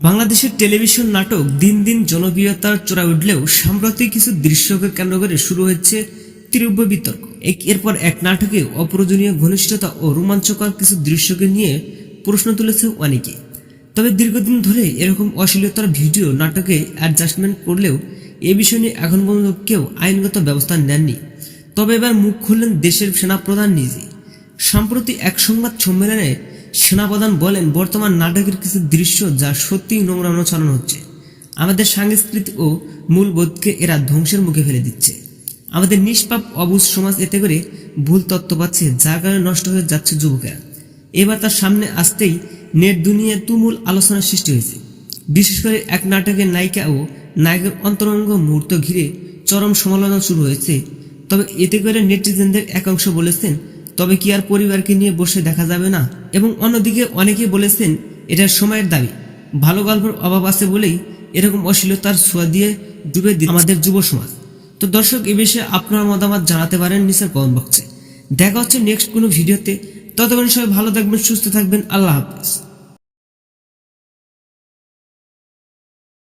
বাংলাদেশের টেলিভিশন নাটক দিন দিন জনপ্রিয়তার চূড়া উঠলেও সাম্প্রতিক কিছু দৃশ্যকে কেন্দ্র করে শুরু হয়েছে তীব্র বিতর্ক। এক- এরপর এক নাটকে অপ্রয়োজনীয় ঘনিষ্ঠতা ও রোমাঞ্চকর কিছু দৃশ্যকে নিয়ে প্রশ্ন তুলেছে অনেকে। তবে দীর্ঘদিন ধরে এরকম অশ্লীলতার ভিডিও নাটকে অ্যাডজাস্টমেন্ট করলেও এ বিষয় নিয়ে এখন পর্যন্ত কেউ আইনগত ব্যবস্থা নেননি। তবে এবার মুখ খুললেন দেশের সেনাপ্রধান নিজে সম্প্রতি এক সংবাদ সম্মেলনে সেনাপ্রধান বলেন, বর্তমান নাটকের কিছু দৃশ্য যা সত্যিই নোংরানো চালানো হচ্ছে। আমাদের সংস্কৃতি ও মূলবোধকে এরা ধ্বংসের মুখে ফেলে দিচ্ছে। আমাদের নিষ্পাপ, অবুজ সমাজ এতে করে ভুল তত্ত্ব পাচ্ছে, যার কারণে নষ্ট হয়ে যাচ্ছে যুবকেরা। এবার তার সামনে আসতেই নেট দুনিয়ায় তুমুল আলোচনার সৃষ্টি হয়েছে। বিশেষ করে এক নাটকের নায়িকা ও নায়কের অন্তরঙ্গ মুহূর্ত ঘিরে চরম সমালোচনা শুরু হয়েছে। তবে এতে করে নেটিজেনদের একাংশ বলেছেন তবে কি আর পরিবারকে নিয়ে বসে দেখা যাবে না? এবং অন্যদিকে অনেকে বলেছেন এটা সময়ের দাবি। ভালো গল্পের অভাব আছে বলেই এরকম অশ্লীলতার ছোঁয়া দিয়ে ডুবে দিন আমাদের যুব সমাজ। তো দর্শক, এ বিষয়ে আপনার মতামত জানাতে পারেন নিচের কমেন্ট বক্সে। দেখা হচ্ছে নেক্সট কোনো ভিডিওতে। ততক্ষণ সবাই ভালো থাকবেন, সুস্থ থাকবেন। আল্লাহ হাফিজ।